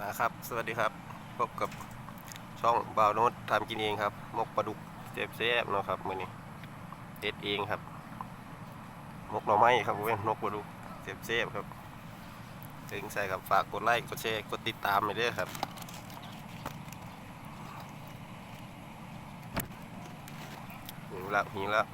มาครับ สวัสดีครับพบกับช่องบาวโนตทำกินเองครับมกปลาดุกเจ็บแซ่บๆเนาะครับมือนี้เอ็ดเองครับมกหน่อไม้ครับเป็นมกปลาดุกเจ็บแซ่บๆครับถึงใส่ครับฝากกดไลค์กดแชร์กดติดตามไปด้วยครับหิวแล้วหิวแล้ว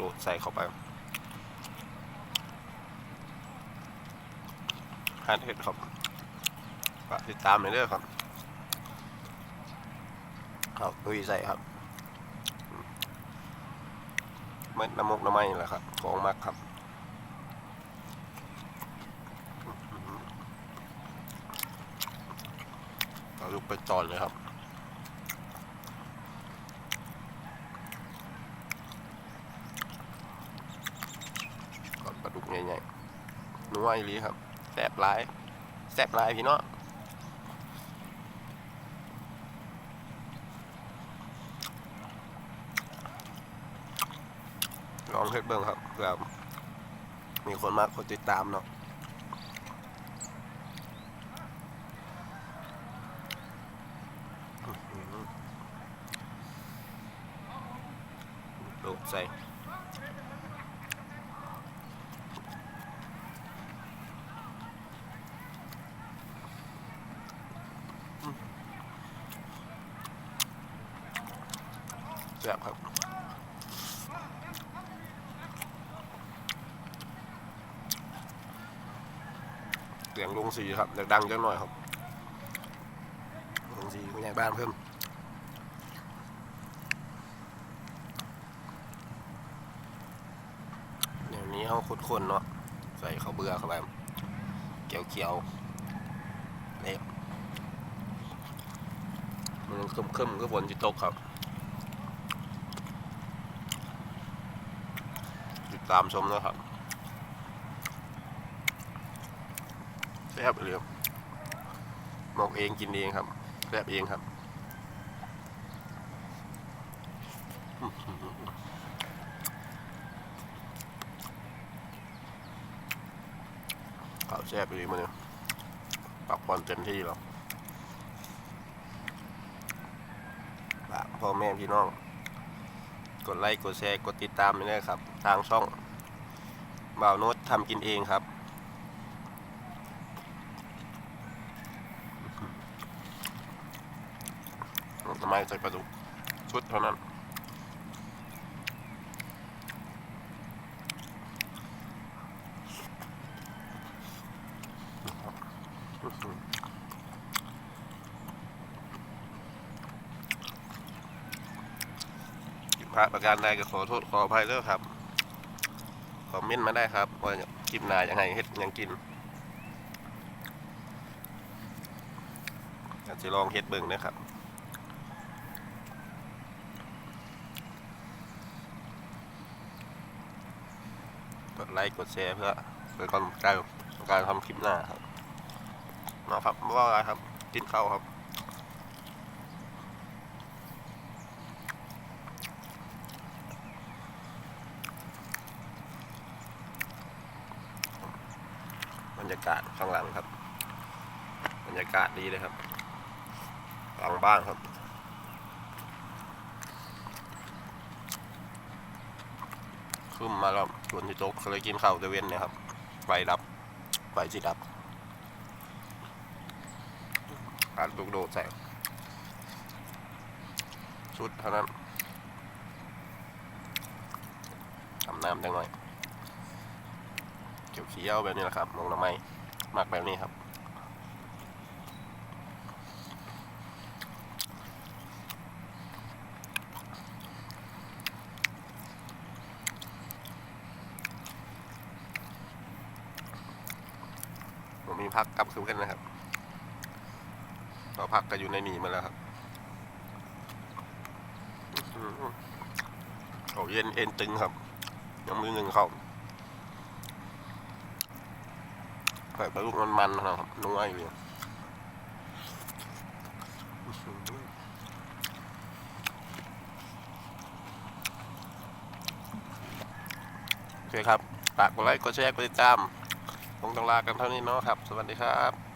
ลูดใส่เข้าไปหั่นเห็ดครับฝากติดตามหน่อยเด้อครับครับลุยใส่ครับเม็ดน้ำมกน้ำไม้นี่แหละครับของมักครับเอาลูกไปจอนเลยครับ ก่อนปลาดุกใหญ่ๆ นัวอีหลีครับแซ่บหลายแซ่บหลายพี่เนาะลองเฮ็ดเบิ่งครับเผื่อมีคนมากคนติดตามเนาะโดดใส่ แซ่บครับเสียงลงสีครับอยากดังจังหน่อยครับลงสีคุณยายบ้านเพิ่มเดี๋ยวนี้เขาคนๆเนาะใส่ข้าวเบื่อเข้าไปเขียวๆเละมันคึมๆก็ฝนจะตกครับ ตามชมนะครับแซ่บเลยครับหมกเองกินเองครับแซ่บเองครับข้าวแซ่บเลยมันเนี่ยปักผ่อนเต็มที่แล้วฝากพ่อแม่พี่น้อง กดไลค์กดแชร์กดติดตามได้วยครับ ทางช่องบ่าวโน้ตทำกินเองครับ ทำไมใส่ปลาดุกชุดเท่านั้น พลาดประการใดก็ขอโทษขออภัยด้อครับคอมเมนต์มาได้ครับว่าคลิปหน้ายังไงเฮ็ดยังกินอากจะลองเฮ็ดเบิ่งนะครับกดไลค์กดแชร์เพื่อเป็นกำลังใจในการทำคลิปหน้าครับมาครับว่าอะไรครับกินข้าวครับ บ รรยากาศข้างหลังครับ บรรยากาศดีเลยครับหลังบ้านครับขึ้นมาแล้วฝนที่ตกเคยกินข้าวตะเวนเนี่ยครับไฟดับไฟสิดับการลูกโดดใส่ชุดเท่านั้นทำน้ำจังหน่อย เขียวๆแบบนี้แหละครับมองหน้ำไม้มากแบบนี้ครับผมมีพักกับคืนกันนะครับเราพักก็อยู่ในนี่มาแล้วครับอื้อหือเขาเย็นเอ็นตึงครับยังมือหนึ่งเขา แต่ปาลูมันมันนะครับนัอยเลยโอเคครับฝากกดไลค์กดแชร์กดติดตามคงต้องลากันเท่านี้เนาะครับ สวัสดีครับ